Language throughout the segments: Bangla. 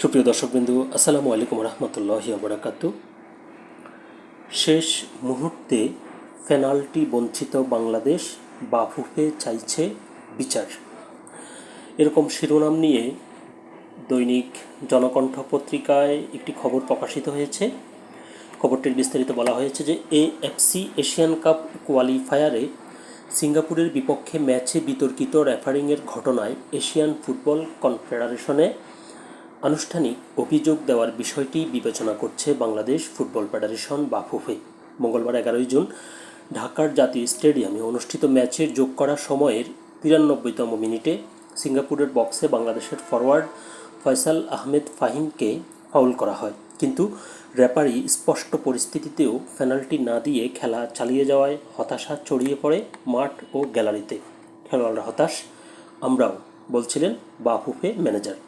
সুপ্রিয় দর্শকবিন্দু, আসসালামু আলাইকুম রহমতুল্লাহি আবরাকাত শেষ মুহূর্তে পেনাল্টি বঞ্চিত বাংলাদেশ বাফুফে চাইছে বিচার। এরকম শিরোনাম নিয়ে দৈনিক জনকণ্ঠ পত্রিকায় একটি খবর প্রকাশিত হয়েছে। খবরটির বিস্তারিত বলা হয়েছে যে এএফসি এশিয়ান কাপ কোয়ালিফায়ারে সিঙ্গাপুরের বিপক্ষে ম্যাচে বিতর্কিত রেফারিংয়ের ঘটনায় এশিয়ান ফুটবল কনফেডারেশনে আনুষ্ঠানিক অভিযোগ দেওয়ার বিষয়টি বিবেচনা করছে বাংলাদেশ ফুটবল ফেডারেশন বাফুফে মঙ্গলবার এগারোই জুন ঢাকার জাতীয় স্টেডিয়ামে অনুষ্ঠিত ম্যাচের যোগ করা সময়ের তিরানব্বইতম মিনিটে সিঙ্গাপুরের বক্সে বাংলাদেশের ফরওয়ার্ড ফয়সাল আহমেদ ফাহিমকে ফাউল করা হয়। কিন্তু রেপারি স্পষ্ট পরিস্থিতিতেও পেনাল্টি না দিয়ে খেলা চালিয়ে যাওয়ায় হতাশা ছড়িয়ে পড়ে মাঠ ও গ্যালারিতে। খেলোয়াড়রা হতাশ, আমরাও, বলছিলেন বাফুফে ম্যানেজার।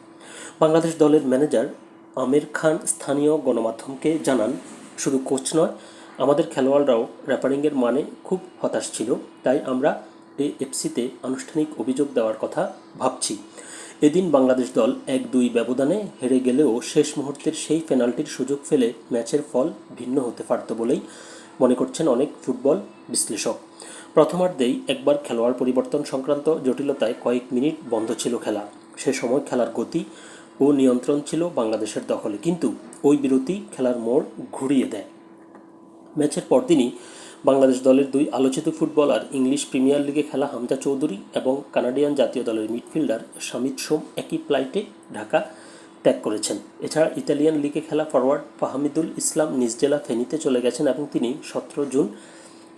বাংলাদেশ দলের ম্যানেজার আমির খান স্থানীয় গণমাধ্যমকে জানান, শুধু কোচ নয়, আমাদের খেলোয়াড়রাও র্যাপারিংয়ের মানে খুব হতাশ ছিল। তাই আমরা এএফসিতে আনুষ্ঠানিক অভিযোগ দেওয়ার কথা ভাবছি। এদিন বাংলাদেশ দল এক দুই ব্যবধানে হেরে গেলেও শেষ মুহূর্তের সেই পেনাল্টির সুযোগ ফেলে ম্যাচের ফল ভিন্ন হতে পারত বলেই মনে করছেন অনেক ফুটবল বিশ্লেষক। প্রথমার্ধেই একবার খেলোয়াড় পরিবর্তন সংক্রান্ত জটিলতায় কয়েক মিনিট বন্ধ ছিল খেলা। সে সময় খেলার গতি ও নিয়ন্ত্রণ ছিল বাংলাদেশের দখলে। কিন্তু ওই বিরতি খেলার মোড় ঘুরিয়ে দেয়। ম্যাচের পরদিনই বাংলাদেশ দলের দুই আলোচিত ফুটবলার ইংলিশ প্রিমিয়ার লিগে খেলা হামজা চৌধুরী এবং কানাডিয়ান জাতীয় দলের মিডফিল্ডার শামিদ সোম একই ফ্লাইটে ঢাকা ত্যাগ করেছেন। এছাড়া ইতালিয়ান লিগে খেলা ফরওয়ার্ড ফাহামিদুল ইসলাম নিজ জেলা ফেনীতে চলে গেছেন এবং তিনি সতেরো জুন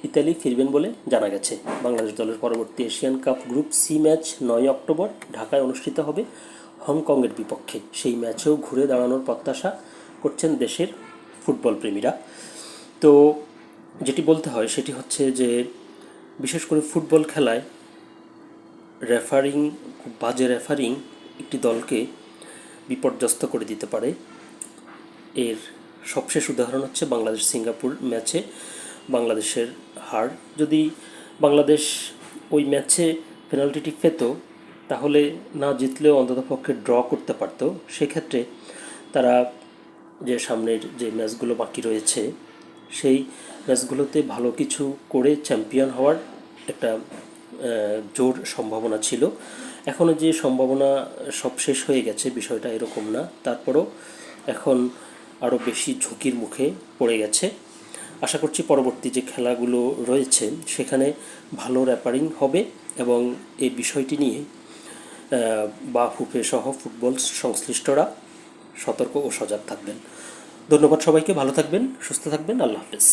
ইতালি ফিরবেন বলে জানা গেছে। বাংলাদেশ দলের পরবর্তী Asian cup group C match নয় অক্টোবর ঢাকায় অনুষ্ঠিত হবে হংকংয়ের বিপক্ষে। সেই ম্যাচেও ঘুরে দাঁড়ানোর প্রত্যাশা করছেন দেশের ফুটবল প্রেমীরা। তো যেটি বলতে হয় সেটি হচ্ছে যে, বিশেষ করে ফুটবল খেলায় রেফারিং বাজে রেফারিং একটি দলকে বিপর্যস্ত করে দিতে পারে। এর সবশেষ উদাহরণ হচ্ছে বাংলাদেশ সিঙ্গাপুর ম্যাচে বাংলাদেশের হার। যদি বাংলাদেশ ওই ম্যাচে পেনাল্টিটি পেত, তাহলে না জিতলেও অন্ততপক্ষে ড্র করতে পারতো। সেক্ষেত্রে তারা যে সামনের যে ম্যাচগুলো বাকি রয়েছে, সেই ম্যাচগুলোতে ভালো কিছু করে চ্যাম্পিয়ন হওয়ার একটা জোর সম্ভাবনা ছিল। এখনও যে সম্ভাবনা সব শেষ হয়ে গেছে, বিষয়টা এরকম না। তারপরও এখন আরও বেশি ঝুঁকির মুখে পড়ে গেছে। আশা করছি পরবর্তী যে খেলাগুলো রয়েছে, সেখানে ভালো র্যাপারিং হবে এবং এই বিষয়টি নিয়ে বা ফুফে সহ ফুটবল সংশ্লিষ্টরা সতর্ক ও সজাগ থাকবেন। ধন্যবাদ সবাইকে, ভালো থাকবেন, সুস্থ থাকবেন, আল্লাহ হাফেজ।